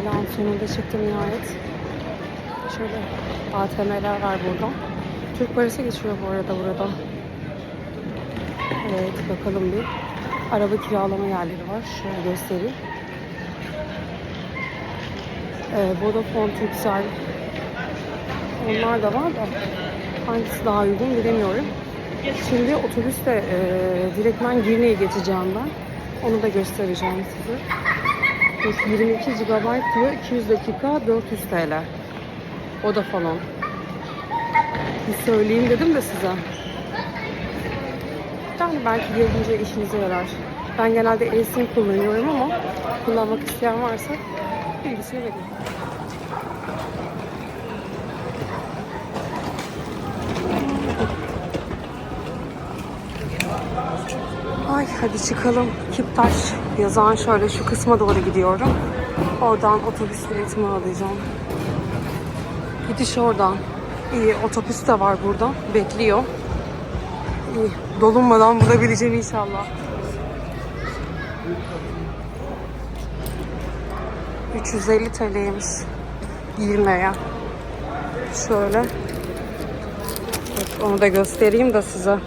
Allah'ın sonunda çıktım nihayet. Şöyle ATM'ler var burada. Türk parası geçiyor bu arada burada. Evet bakalım bir. Araba kiralama yerleri var. Şöyle göstereyim. Ee, Vodafone, Turkcell. Onlar da var da hangisi daha uygun bilemiyorum. Şimdi otobüste e, direktmen Girne'ye geçeceğim ben. Onu da göstereceğim size. Dur, 22 GB diyor, 200 dakika 400 TL. O da falan. Bir söyleyeyim dedim de size. Yani belki gelince işinize yarar. Ben genelde e-sim kullanıyorum ama kullanmak isteyen varsa bilgisini vereyim. Ay hadi çıkalım. Kiptaş yazan şöyle şu kısma doğru gidiyorum. Oradan otobüs biletimi alacağım. Gidiş oradan. İyi otobüs de var burada. Bekliyor. İyi. Dolunmadan bulabileceğim inşallah. 350 TL'ymiş. 20'ye. Şöyle. Onu da göstereyim de size.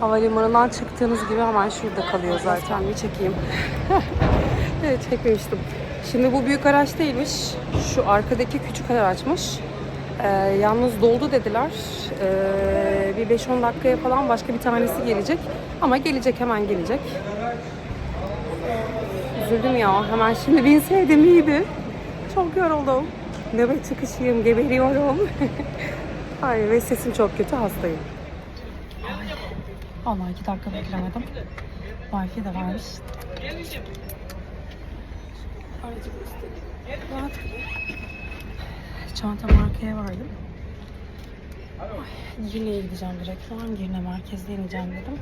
Havalimanından çıktığınız gibi hemen şurada kalıyor zaten. Bir çekeyim. evet çekmemiştim. Şimdi bu büyük araç değilmiş. Şu arkadaki küçük araçmış. Ee, yalnız doldu dediler. Ee, bir 5-10 dakikaya falan başka bir tanesi gelecek. Ama gelecek hemen gelecek. Üzüldüm ya. Hemen şimdi binseydim iyiydi. Çok yoruldum. Nöbet çıkışıyım, geberiyorum. Ay ve sesim çok kötü, hastayım. Vallahi iki dakika beklemedim. Wi-Fi de varmış. Rahat. Çantamı arkaya vardım. Girne'ye gideceğim direkt. Şu an Girne merkezde ineceğim dedim.